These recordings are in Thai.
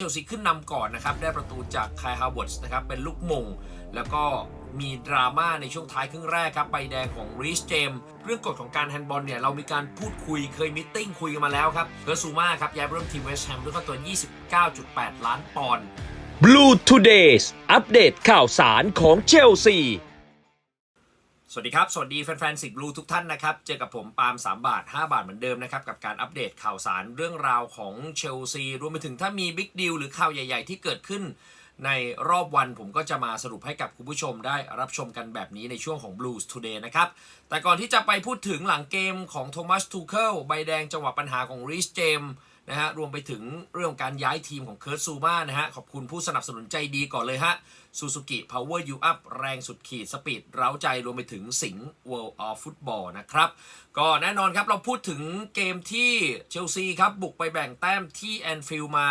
เชลซีขึ้นนำก่อนนะครับ ได้ประตูจากคายฮาวเวิร์ดส์นะครับ เป็นลูกมง แล้วก็มีดราม่าในช่วงท้ายครึ่งแรกครับ ใบแดงของรีชเจมส์เรื่องกฎของการแฮนด์บอลเนี่ย เรามีการพูดคุยเคยมิทติ้งคุยกันมาแล้วครับเกอร์ซูมาครับ ย้ายไปร่มทีมเวสต์แฮมด้วยค่าตัว 29.8 ล้านปอนด์ Blue Today's อัปเดตข่าวสารของเชลซี สวัสดีครับ สวัสดีแฟนๆสิบลูทุกท่านนะครับ เจอกับผมปาล์ม3 บาท 5 บาทเหมือนเดิมนะครับ กับการอัปเดตข่าวสารเรื่องราวของเชลซี รวมไปถึงถ้ามีบิ๊กดีลหรือข่าวใหญ่ๆ ที่เกิดขึ้น ในรอบวันผมก็จะมาสรุปให้กับคุณผู้ชมได้รับชมกันแบบนี้ในช่วงของ Blues Today นะครับ แต่ก่อนที่จะไปพูดถึงหลังเกมของโทมัสทูเคิลใบแดงจังหวะปัญหาของริชเจม นะฮะรวมไปถึงเรื่องการย้ายทีมของเคิร์ตซูมานะฮะขอบคุณผู้สนับสนุนใจดีก่อนเลยฮะ Suzuki Power You Up แรงสุดขีดสปีดเร้าใจรวมไปถึงสิงห์ World of Football นะครับก็แน่นอนครับเราพูดถึงเกมที่เชลซีครับบุกไปแบ่งแต้มที่แอนฟิลด์มา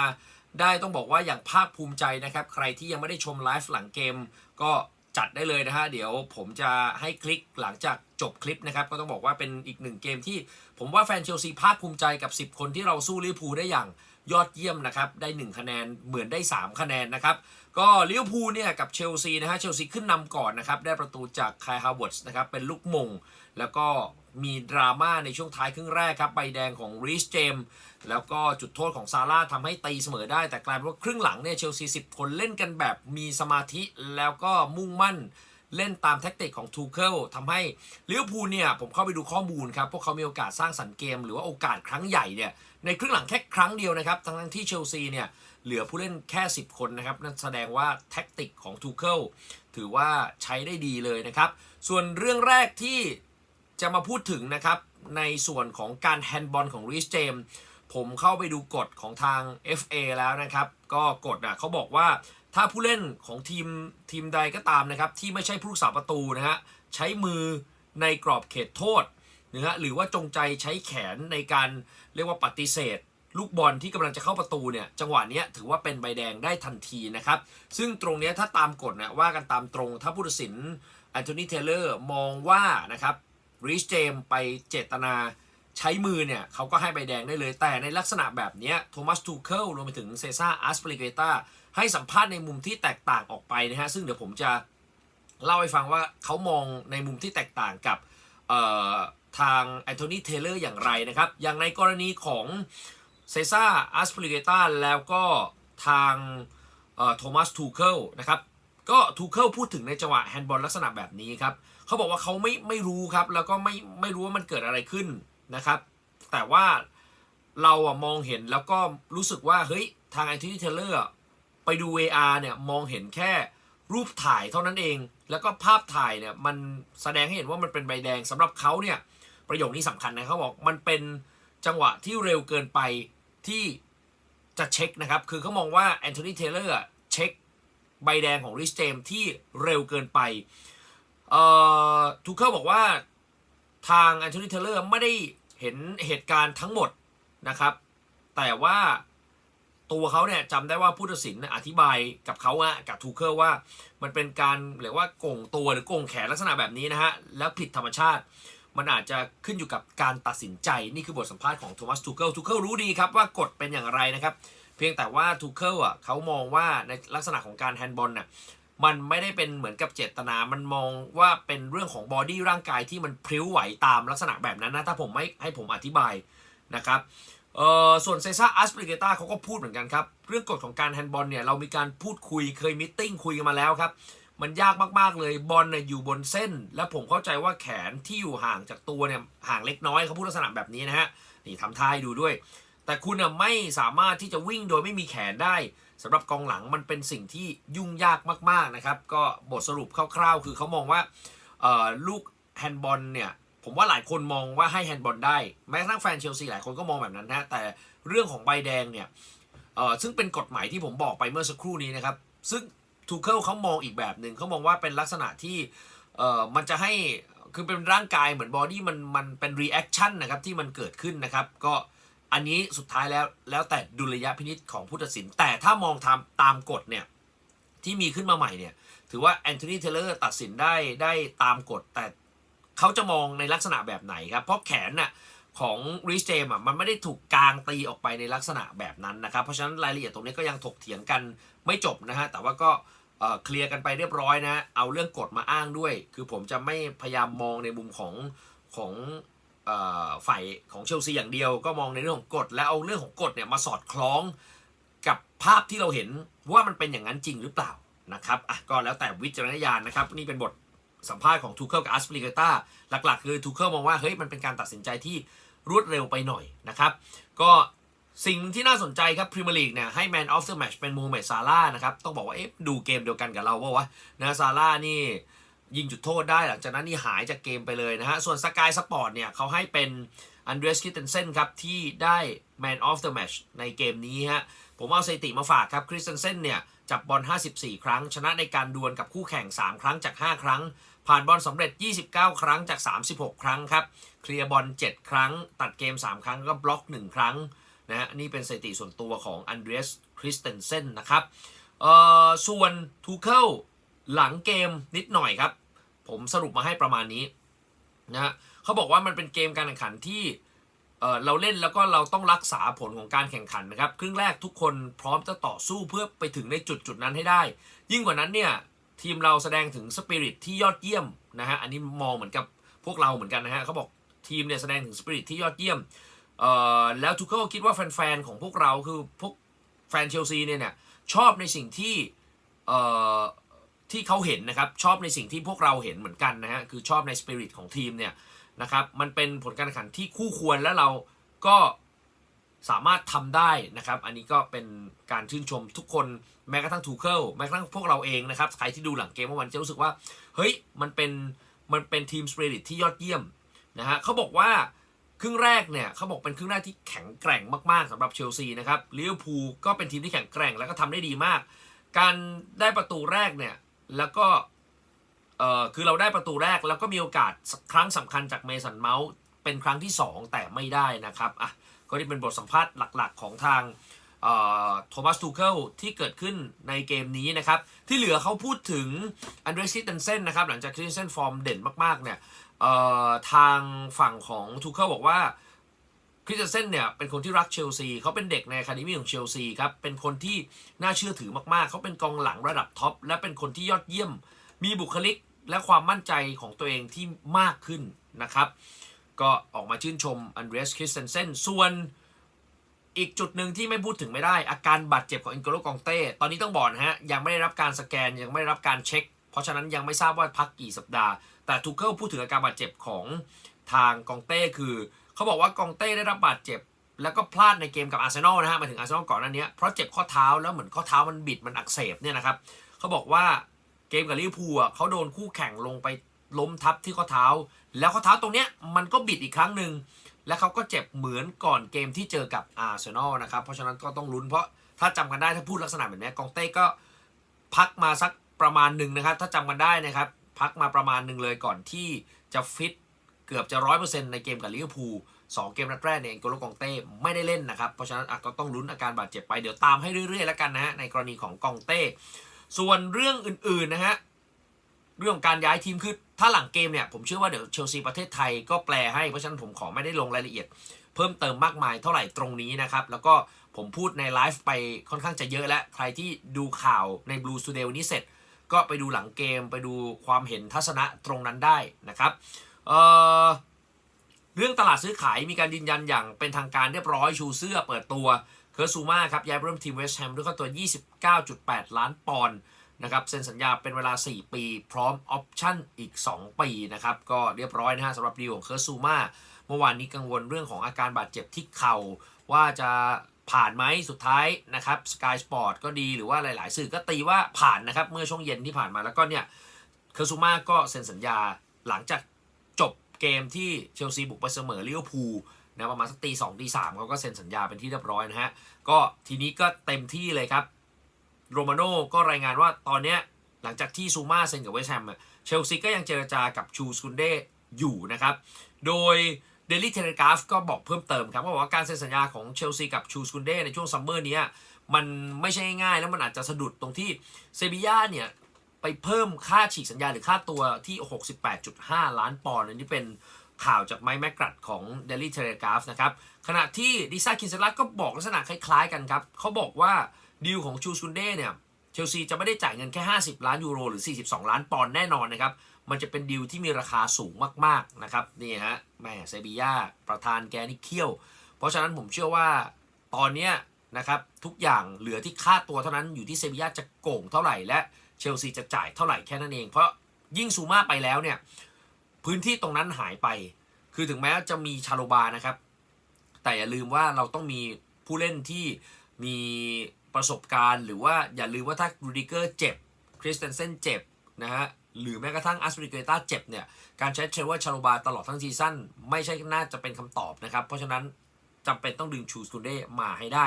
ได้ต้องบอกว่าอย่างภาคภูมิใจนะครับ ใครที่ยังไม่ได้ชมไลฟ์หลังเกม ก็ จัดได้เลยนะฮะเดี๋ยวผมจะให้คลิกหลังจากจบคลิปนะครับ ก็ต้องบอกว่าเป็นอีกหนึ่งเกมที่ ผมว่าแฟนเชลซีภาคภูมิใจกับ 10 คนที่เราสู้ลิเวอร์พูลได้อย่างยอดเยี่ยมนะครับ ได้ 1 คะแนนเหมือนได้ 3 คะแนนนะครับ ก็ลิเวอร์พูลเนี่ยกับเชลซีนะฮะเชลซีขึ้นนำก่อนนะครับได้ประตูจากคายฮาวเวิร์ดส์นะครับเป็นลูกมง แล้วก็มีดราม่าในช่วงท้ายครึ่งแรกครับใบแดงของรีชเจมแล้วก็จุดโทษของซาร่าทำให้ตีเสมอได้ แต่กลายเป็นว่าครึ่งหลังเนี่ยเชลซี10 คนเล่นกันแบบมีสมาธิแล้วก็มุ่งมั่นเล่นตามแท็กติกของทูเคิลทำให้ลิเวอร์พูลเนี่ยผมเข้าไปดูข้อมูลครับ พวกเขามีโอกาสสร้างสรรค์เกม หรือว่าโอกาสครั้งใหญ่เนี่ยในครึ่งหลังแค่ครั้งเดียวนะครับทั้งที่เชลซีเนี่ย เหลือผู้เล่นแค่ 10 คนนะครับ นั่นแสดงว่าแท็กติกของทูเคิลถือว่าใช้ได้ดีเลยนะครับ ส่วนเรื่องแรกที่จะมาพูดถึงนะครับ ในส่วนของการแฮนด์บอลของริชเจมผมเข้าไปดูกฎของทาง FA แล้วนะครับ ก็กฎอะเขาบอกว่าถ้าผู้เล่นของทีมทีมใดก็ตามนะครับ ที่ไม่ใช่ผู้รักษาประตูนะฮะใช้มือในกรอบเขตโทษนะฮะหรือว่าจงใจใช้แขนในการเรียกว่าปฏิเสธ ลูกบอลที่กำลังจะเข้าประตูเนี่ยจังหวะนี้ถือว่าเป็นใบแดงได้ทันทีนะครับ ซึ่งตรงนี้ถ้าตามกฎเนะว่ากันตามตรงถ้าผู้ตัดสินแอนโทนีเทเลอร์มองว่านะครับริชเจมไปเจตนาใช้มือเนี่ยเขาก็ให้ใบแดงได้เลย แต่ในลักษณะแบบนี้โทมัสทูเคิลรวมไปถึงเซซ่าอาร์สปริเกตาให้สัมภาษณ์ในมุมที่แตกต่างออกไปนะฮะซึ่งเดี๋ยวผมจะเล่าให้ฟังว่าเขามองในมุมที่แตกต่างกับทางแอนโทนีเทเลอร์อย่างไรนะครับ อย่างในกรณีของ เซซ่าอาร์สปริเกตาแล้วก็ทางโทมัสทูเคิลนะครับก็ทูเคิลพูดถึงในจังหวะแฮนด์บอลลักษณะแบบนี้ครับเขาบอกว่าเขาไม่ไม่รู้ครับแล้วก็ไม่ไม่รู้ว่ามันเกิดอะไรขึ้นนะครับ แต่ว่าเราอะมองเห็นแล้วก็รู้สึกว่าเฮ้ยทางไอทีเทเลอร์ไปดู AR เนี่ยมองเห็นแค่รูปถ่ายเท่านั้นเอง แล้วก็ภาพถ่ายเนี่ยมันแสดงให้เห็นว่ามันเป็นใบแดงสำหรับเขาเนี่ยประโยคนี้สำคัญนะเขาบอกมันเป็นจังหวะที่เร็วเกินไป ที่จะเช็คนะครับ คือเขามองว่าแอนโทนีเทเลอร์เช็คใบแดงของริชเจมที่เร็วเกินไปเอ่อทูเคิลบอกว่าทางแอนโทนีเทเลอร์ไม่ได้เห็นเหตุการณ์ทั้งหมดนะครับ แต่ว่าตัวเขาเนี่ยจำได้ว่าผู้ตัดสินอธิบายกับเขาอะกับทูเคิลว่ามันเป็นการเรียกว่าโก่งตัวหรือโก่งแขนลักษณะแบบนี้นะฮะ แล้วผิดธรรมชาติ มันอาจจะขึ้นอยู่กับการตัดสินใจนี่คือบทสัมภาษณ์ของโทมัสทูเคิลทูเคิลรู้ดีครับว่ากฎเป็นอย่างไรนะครับ เพียงแต่ว่าทูเคิลอะเขามองว่าในลักษณะของการแฮนด์บอลน่ะมันไม่ได้เป็นเหมือนกับเจตนา มันมองว่าเป็นเรื่องของบอดี้ร่างกายที่มันพลิ้วไหวตามลักษณะแบบนั้นนะ ถ้าผมไม่ให้ผมอธิบายนะครับเอ่อส่วนเซซ่าอัสปริเกตาเขาก็พูดเหมือนกันครับ เรื่องกฎของการแฮนด์บอลเนี่ย เรามีการพูดคุยเคยมิทติ้งคุยกันมาแล้วครับ มันยากมากๆเลยบอลเนี่ยอยู่บนเส้น และผมเข้าใจว่าแขนที่อยู่ห่างจากตัวเนี่ยห่างเล็กน้อยเขาพูดลักษณะแบบนี้นะฮะนี่ทำท่าให้ดูด้วย แต่คุณน่ะไม่สามารถที่จะวิ่งโดยไม่มีแขนได้สำหรับกองหลังมันเป็นสิ่งที่ยุ่งยากมากๆนะครับก็บทสรุปคร่าวๆ คือเขามองว่าลูกแฮนด์บอลเนี่ยผมว่าหลายคนมองว่าให้แฮนด์บอลได้แม้กระทั่งแฟนเชลซีหลายคนก็มองแบบนั้นนะแต่เรื่องของใบแดงเนี่ยซึ่งเป็นกฎหมายที่ผมบอกไปเมื่อสักครู่นี้นะครับซึ่ง ทูเคิลเขามองอีกแบบหนึ่งเขามองว่าเป็นลักษณะที่เอ่อมันจะให้คือเป็นร่างกายเหมือนบอดี้มันมันเป็นรีแอคชั่นนะครับที่มันเกิดขึ้นนะครับ ก็อันนี้สุดท้ายแล้วแล้วแต่ดุลยพินิษของผู้ตัดสิน แต่ถ้ามองตามตามกฎเนี่ยที่มีขึ้นมาใหม่เนี่ยถือว่าแอนโทนีเทเลอร์ตัดสินได้ได้ตามกฎ แต่เขาจะมองในลักษณะแบบไหนครับ เพราะแขนน่ะของริสเจมอะมันไม่ได้ถูกกางตีออกไปในลักษณะแบบนั้นนะครับ เพราะฉะนั้นรายละเอียดตรงนี้ก็ยังถกเถียงกัน ไม่จบนะฮะ แต่ว่าก็เคลียร์กันไปเรียบร้อยนะ เอาเรื่องกฎมาอ้างด้วย คือผมจะไม่พยายามมองในมุมของของอฝ่ายของเชลซีอย่างเดียว ก็มองในเรื่องของกฎและเอาเรื่องของกฎเนี่ยมาสอดคล้องกับภาพที่เราเห็นว่ามันเป็นอย่างนั้นจริงหรือเปล่านะครับอะก็แล้วแต่วิจารณญาณนะครับ นี่เป็นบทสัมภาษณ์ของทูเคิลกับอัสปริเกต้าหลักๆ คือทูเคิลมองว่าเฮ้ยมันเป็นการตัดสินใจที่รวดเร็วไปหน่อยนะครับ ก็ สิ่งที่น่าสนใจครับพรีเมียร์ลีกเนี่ยให้ Man of the Match เป็นมูฮัมเหม็ดซาร่านะครับ ต้องบอกว่าเอ๊ะดูเกมเดียวกันกับเราว่าวะนะซาร่านี่ยิงจุดโทษได้หลังจากนั้นนี่หายจากเกมไปเลยนะฮะ ส่วนสกายสปอร์ตเนี่ยเขาให้เป็นอันเดรสคิ t เทนเซนครับ ที่ได้ Man of the Match ในเกมนี้ฮะ ผมเอาสถิติมาฝากครับคริสเตนเซนเนี่ยจับบอล 54 ครั้ง ชนะในการดวลกับคู่แข่ง 3 ครั้งจาก 5 ครั้ง ผ่านบอลสำเร็จ 29 ครั้งจาก 36 ครั้งครับเคลียร์บอล7ครั้ง ตัดเกม 3 ครั้งแล้วก็บล็อก 1 ครั้ง นะนี่เป็นสถิติส่วนตัวของอันเดรสคริสเตนเซนนะครับเอ่อส่วนทูเคิลหลังเกมนิดหน่อยครับ ผมสรุปมาให้ประมาณนี้นะเขาบอกว่ามันเป็นเกมการแข่งขันที่เราเล่นแล้วก็เราต้องรักษาผลของการแข่งขันนะครับ ครึ่งแรกทุกคนพร้อมจะต่อสู้เพื่อไปถึงในจุดจุดนั้นให้ได้ ยิ่งกว่านั้นเนี่ยทีมเราแสดงถึงสปิริตที่ยอดเยี่ยมนะฮะอันนี้มองเหมือนกับพวกเราเหมือนกันนะฮะเขาบอกทีมเนี่ยแสดงถึงสปิริตที่ยอดเยี่ยม เอ่อแล้วทุกคนก็คิดว่าแฟนๆของพวกเราคือพวกแฟนเชลซีเนี่ยเนี่ยชอบในสิ่งที่เอ่อที่เขาเห็นนะครับชอบในสิ่งที่พวกเราเห็นเหมือนกันนะฮะคือชอบในสปิริตของทีมเนี่ยนะครับมันเป็นผลการแข่งขันที่คู่ควรและเราก็สามารถทำได้นะครับ อันนี้ก็เป็นการชื่นชมทุกคนแม้กระทั่งทูเคิลแม้กระทั่งพวกเราเองนะครับใครที่ดูหลังเกมเมื่อวันจะรู้สึกว่า เฮ้ยมันเป็นมันเป็นทีมสปิริตที่ยอดเยี่ยมนะฮะเขาบอกว่า ครึ่งแรกเนี่ยเขาบอกเป็นครึ่งแรกที่แข็งแกร่งมากๆสำหรับเชลซีนะครับลิเวอร์พูลก็เป็นทีมที่แข็งแกร่งแล้วก็ทำได้ดีมาก การได้ประตูแรกเนี่ยแล้วก็เออคือเราได้ประตูแรกแล้วก็มีโอกาสครั้งสำคัญจากเมสันเมาส์เป็นครั้งที่ 2 แต่ไม่ได้นะครับอะก็นี่เป็นบทสัมภาษณ์หลักๆ ของทาง โทมัสทูเคิลที่เกิดขึ้นในเกมนี้นะครับ ที่เหลือเขาพูดถึงอันเดรสคิตเทนเซนนะครับ หลังจากคิตเทนเซนฟอร์มเด่นมากๆเนี่ยทางฝั่งของทูเคิลบอกว่าคริสเตนเซนเนี่ยเป็นคนที่รักเชลซีเขาเป็นเด็กในคาเดมี่ของเชลซีครับ เป็นคนที่น่าเชื่อถือมากๆ เขาเป็นกองหลังระดับท็อปและเป็นคนที่ยอดเยี่ยม มีบุคลิกและความมั่นใจของตัวเองที่มากขึ้นนะครับ ก็ออกมาชื่นชมอันเดรสคริสเตนเซนส่วน อีกจุดหนึ่งที่ไม่พูดถึงไม่ได้ อาการบาดเจ็บของอินโกโลกองเต้ ตอนนี้ต้องบอกนะฮะ ยังไม่ได้รับการสแกนยังไม่ได้รับการเช็ค เพราะฉะนั้นยังไม่ทราบว่าพักกี่สัปดาห์ แต่ทูเคิลพูดถึงอาการบาดเจ็บของทางกองเต้คือ เขาบอกว่ากองเต้ได้รับบาดเจ็บ แล้วก็พลาดในเกมกับอาร์เซนอลนะฮะมาถึงอาร์เซนอลก่อนหน้านี้เพราะเจ็บข้อเท้าแล้วเหมือนข้อเท้ามันบิดมันอักเสบเนี่ยนะครับเขาบอกว่าเกมกับลิเวอร์พูลอะเขาโดนคู่แข่งลงไปล้มทับที่ข้อเท้า แล้วข้อเท้าตรงเนี้ยมันก็บิดอีกครั้งหนึ่ง และเขาก็เจ็บเหมือนก่อนเกมที่เจอกับอาร์เซนอลนะครับ เพราะฉะนั้นก็ต้องลุ้นเพราะถ้าจำกันได้ถ้าพูดลักษณะแบบนี้กองเต้ก็พักมาสักประมาณหนึ่งนะครับ ถ้าจำกันได้นะครับ พักมาประมาณหนึ่งเลยก่อนที่จะฟิตเกือบจะร้อยเปอร์เซ็นต์ในเกมกับลิเวอร์พูลสองเกมนัดแรกเนี่ยเอ็นโกโลกองเต้ไม่ได้เล่นนะครับ เพราะฉะนั้นก็ต้องลุ้นอาการบาดเจ็บไปเดี๋ยวตามให้เรื่อยๆแล้วกันนะฮะในกรณีของกองเต้ ส่วนเรื่องอื่นๆนะฮะ เรื่องการย้ายทีมคือถ้าหลังเกมเนี่ยผมเชื่อว่าเดี๋ยวเชลซีประเทศไทยก็แปลให้เพราะฉะนั้นผมขอไม่ได้ลงรายละเอียด เพิ่มเติมมากมายเท่าไหร่ตรงนี้นะครับ แล้วก็ผมพูดในไลฟ์ไปค่อนข้างจะเยอะแล้ว ใครที่ดูข่าวใน Blue Studio นี้เสร็จ ก็ไปดูหลังเกมไปดูความเห็นทัศนะตรงนั้นได้นะครับเเรื่องตลาดซื้อขายมีการยืนยันอย่างเป็นทางการเรียบร้อยชูเสื้อเปิดตัวเคอร์ซูมาครับย้ายไปร่วมทีมเวสต์แฮมด้วยค่าตัว 29.8 ล้านปอนด์ นะครับเซ็นสัญญาเป็นเวลา 4 ปี พร้อมออปชั่นอีก 2 ปีนะครับก็เรียบร้อยนะฮะสำหรับดีลของเคอร์ซูมาเมื่อวานนี้กังวลเรื่องของอาการบาดเจ็บที่เข่า ว่าจะผ่านไหมสุดท้ายนะครับสกายสปอร์ตก็ดีหรือว่าหลาย ๆ สื่อก็ตีว่าผ่านนะครับเมื่อช่วงเย็นที่ผ่านมาแล้วก็เนี่ยเคอร์ซูมาก็เซ็นสัญญาหลังจากจบเกมที่เชลซีบุกไปเสมอลิเวอร์พูลนะประมาณสักตีสองตีสามเขาก็เซ็นสัญญาเป็นที่เรียบร้อยนะฮะก็ทีนี้ก็เต็มที่เลยครับ โรมาโน่ก็รายงานว่าตอนเนี้ยหลังจากที่ซูมาเซ็นกับเวสต์แฮมเชลซีก็ยังเจรจากับชูสกุนเดอยู่นะครับ โดยเดลี่เทเลกราฟก็บอกเพิ่มเติมครับว่าบอกว่าการเซ็นสัญญาของเชลซีกับชูสกุนเดในช่วงซัมเมอร์นี้มันไม่ใช่ง่ายแล้วมันอาจจะสะดุดตรงที่เซบีย่าเนี่ยไปเพิ่มค่าฉีกสัญญาหรือค่าตัวที่ 68.5 ล้านปอนด์อันนี้เป็นข่าวจากไมค์แมกกรัดของ Daily Telegraph นะครับ ขณะที่ดิซ่าคินเซล่าก็บอกลักษณะคล้ายๆกันครับ เขาบอกว่า ดีลของชูซุนเด้เนี่ยเชลซีจะไม่ได้จ่ายเงินแค่ 50 ล้านยูโรหรือ 42 ล้านปอนด์แน่นอนนะครับ มันจะเป็นดีลที่มีราคาสูงมากๆนะครับนี่ฮะแม่เซบีย่าประธานแกนี่เขี้ยว เพราะฉะนั้นผมเชื่อว่าตอนเนี้ยนะครับทุกอย่างเหลือที่ค่าตัวเท่านั้นอยู่ที่เซบีย่าจะโก่งเท่าไหร่และเชลซีจะจ่ายเท่าไหร่แค่นั้นเอง เพราะยิ่งซูมาไปแล้วเนี่ยพื้นที่ตรงนั้นหายไป คือถึงแม้จะมีชาโลบานะครับ แต่อย่าลืมว่าเราต้องมีผู้เล่นที่มี ประสบการณ์ หรือว่าอย่าลืมว่าถ้ารูดิเกอร์เจ็บคริสเตนเซนเจ็บนะฮะหรือแม้กระทั่งอัสริเกต้าเจ็บเนี่ย การใช้เทรเวอร์ชาโลบาตลอดทั้งซีซั่นไม่ใช่น่าจะเป็นคำตอบนะครับ เพราะฉะนั้นจำเป็นต้องดึงชูสตูเดมาให้ได้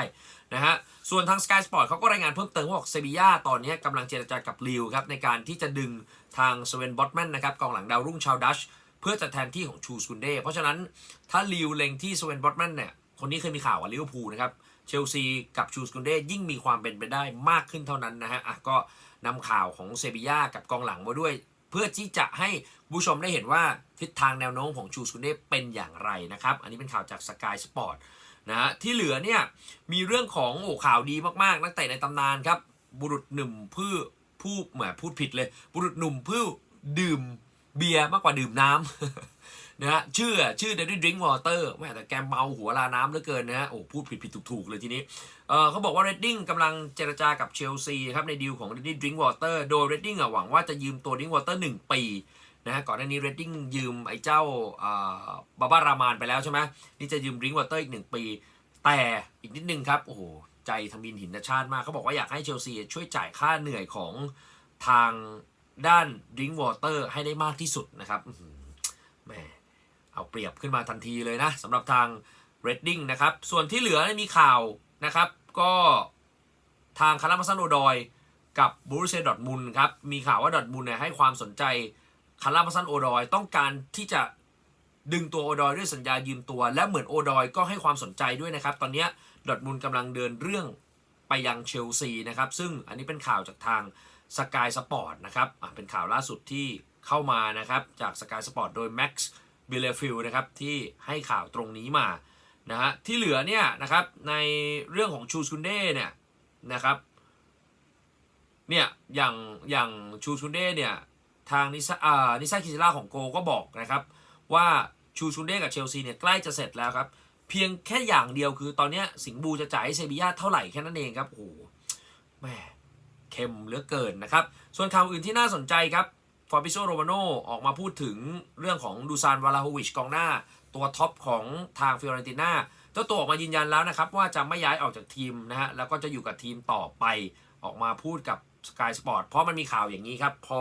นะฮะ ส่วนทาง Sky Sport เขาก็รายงานเพิ่มเติมว่าบอกเซบีย่าตอนนี้กำลังเจรจากับลิวครับ ในการที่จะดึงทางสเวนบอตแมนนะครับกองหลังดาวรุ่งชาวดัช เพื่อจะแทนที่ของชูสกุนเดเพราะฉะนั้นถ้าลิวเล็งที่สเวนบอตแมนเนี่ยคนนี้เคยมีข่าวกับลิเวอร์พูลนะครับ เชลซีกับชูสกุนเดยิ่งมีความเป็นไปได้มากขึ้นเท่านั้นนะฮะอะก็นำข่าวของเซบีย่ากับกองหลังมาด้วย เพื่อที่จะให้ผู้ชมได้เห็นว่าทิศทางแนวโน้มของชูสกุนเดเป็นอย่างไรนะครับ อันนี้เป็นข่าวจากสกายสปอร์ตนะฮะที่เหลือเนี่ยมีเรื่องของโอ้ข่าวดีมากๆ นักเตะในตำนานครับ บุรุษหนุ่มผู้ผู้เหมือนพูดผิดเลย บุรุษหนุ่มผู้ดื่มเบียร์มากกว่าดื่มน้ำ นะฮะชื่อชื่อ Daddy Drink Water แม่แต่แกเมาหัวลาน้ำเหลือเกินนะฮะโอ้พูดผิดผิดถูกถูกเลยทีนี้เออเขาบอกว่า Redding กำลังเจรจากับเชลซีครับในดีลของ Daddy Drink Water โดย Redding อะหวังว่าจะยืมตัว Drink Water 1 ปีนะฮะก่อนหน้านี้ Redding ยืมไอ้เจ้าบาบารามานไปแล้วใช่ไหมนี่จะยืม Drink Water อีก 1 ปี แต่อีกนิดนึงครับโอ้โหใจทำบินหินชาติมากเขาบอกว่าอยากให้เชลซีช่วยจ่ายค่าเหนื่อยของทางด้าน Drink Water ให้ได้มากที่สุดนะครับอื้อหือแหม เปรียบขึ้นมาทันทีเลยนะสำหรับทาง Redding นะครับ ส่วนที่เหลือมีข่าวนะครับ ก็ทางคารามาซันโอดอยกับบูรุเซ่ดอทมุนครับ มีข่าวว่าดอทมุนเนี่ยให้ความสนใจคารามาซันโอดอยต้องการที่จะดึงตัวโอดอยด้วยสัญญายืมตัว และเหมือนโอดอยก็ให้ความสนใจด้วยนะครับ ตอนนี้ดอทมุนกำลังเดินเรื่องไปยังเชลซีนะครับ ซึ่งอันนี้เป็นข่าวจากทางสกายสปอร์ตนะครับเป็นข่าวล่าสุดที่เข้ามานะครับ จากสกายสปอร์ตโดย Max บิลเลฟิลนะครับที่ให้ข่าวตรงนี้มานะฮะที่เหลือเนี่ยนะครับในเรื่องของชูซุนเด้เนี่ยนะครับเนี่ยอย่างอย่างชูซุนเด้เนี่ยทางนิซาอ่านิซาคิซิล่าของโกก็บอกนะครับว่าชูซุนเด้กับเชลซีเนี่ยใกล้จะเสร็จแล้วครับเพียงแค่อย่างเดียวคือตอนนี้สิงบูจะจ่ายให้เซบีย่าเท่าไหร่แค่นั้นเองครับโอ้โหแหม่เข้มเหลือเกินนะครับ ส่วนข่าวอื่นที่น่าสนใจครับ ฟอร์บิโซโรมาโนออกมาพูดถึงเรื่องของดูซานวาลาโฮวิชกองหน้า ตัวท็อปของทางฟิออเรนติน่าเจ้าตัวออกมายืนยันแล้วนะครับ ว่าจะไม่ย้ายออกจากทีมนะฮะแล้วก็จะอยู่กับทีมต่อไปออกมาพูดกับ Sky Sport เพราะมันมีข่าวอย่างนี้ครับ พอ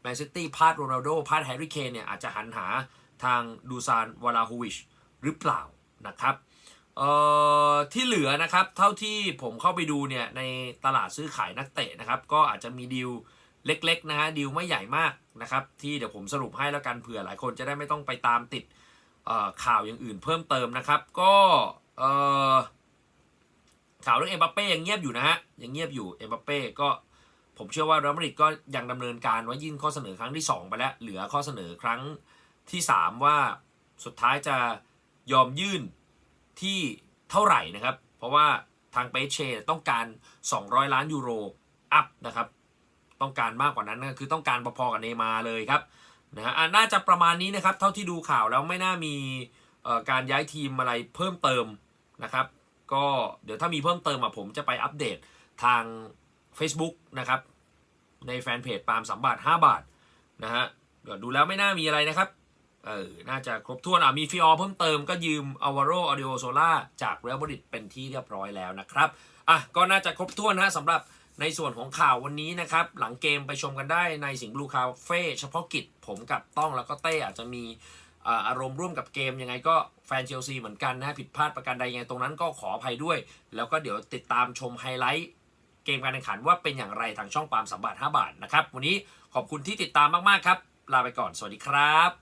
แมนซิตี้พลาดโรนัลโดพลาดแฮร์รี่เคนเนี่ย อาจจะหันหาทางดูซานวาลาโฮวิชหรือเปล่านะครับเอ่อที่เหลือนะครับ เท่าที่ผมเข้าไปดูเนี่ย ในตลาดซื้อขายนักเตะนะครับ ก็อาจจะมีดีล เล็กๆนะฮะดีลไม่ใหญ่มากนะครับ ที่เดี๋ยวผมสรุปให้แล้วกันเผื่อหลายคนจะได้ไม่ต้องไปตามติดข่าวอย่างอื่นเพิ่มเติมนะครับ ก็ข่าวเรื่องเอ็มบัปเป้ยังเงียบอยู่นะฮะยังเงียบอยู่เอ็มบัปเป้ก็ผมเชื่อว่ารัมาริดก็ยังดำเนินการว่ายื่นข้อเสนอครั้งที่ 2 ไปแล้ว เหลือข้อเสนอครั้งที่ 3 ว่าสุดท้ายจะยอมยื่นที่เท่าไหร่นะครับ เพราะว่าทางเปเช่ต้องการ 200 ล้านยูโรอัพนะครับ ต้องการมากกว่านั้นก็คือต้องการพอๆกับเนมาเลยครับนะฮะน่าจะประมาณนี้นะครับ เท่าที่ดูข่าวแล้วไม่น่ามีการย้ายทีมอะไรเพิ่มเติมนะครับ ก็เดี๋ยวถ้ามีเพิ่มเติมอะผมจะไปอัปเดตทาง Facebook นะครับ ในแฟนเพจปาล์มสามบาท 5 บาทนะฮะเดี๋ยวดูแล้วไม่น่ามีอะไรนะครับเออน่าจะครบถ้วนอะมีฟิออเพิ่มเติมก็ยืมอวาโรออดิโอโซล่าจากเรอัลมาดริดเป็นที่เรียบร้อยแล้วนะครับอะก็น่าจะครบถ้วนนะสำหรับ ในส่วนของข่าววันนี้นะครับ หลังเกมไปชมกันได้ในสิงห์บลูคาเฟ่เฉพาะกิจผมกับต้องแล้วก็เต้อาจจะมีอารมณ์ร่วมกับเกมยังไงก็แฟนเชลซีเหมือนกันนะผิดพลาดประการใดยังไงตรงนั้นก็ขออภัยด้วย แล้วก็เดี๋ยวติดตามชมไฮไลท์เกมการแข่งขันว่าเป็นอย่างไรทางช่องปามสามบาท5บาทนะครับ วันนี้ขอบคุณที่ติดตามมาก ๆ ครับ ลาไปก่อนสวัสดีครับ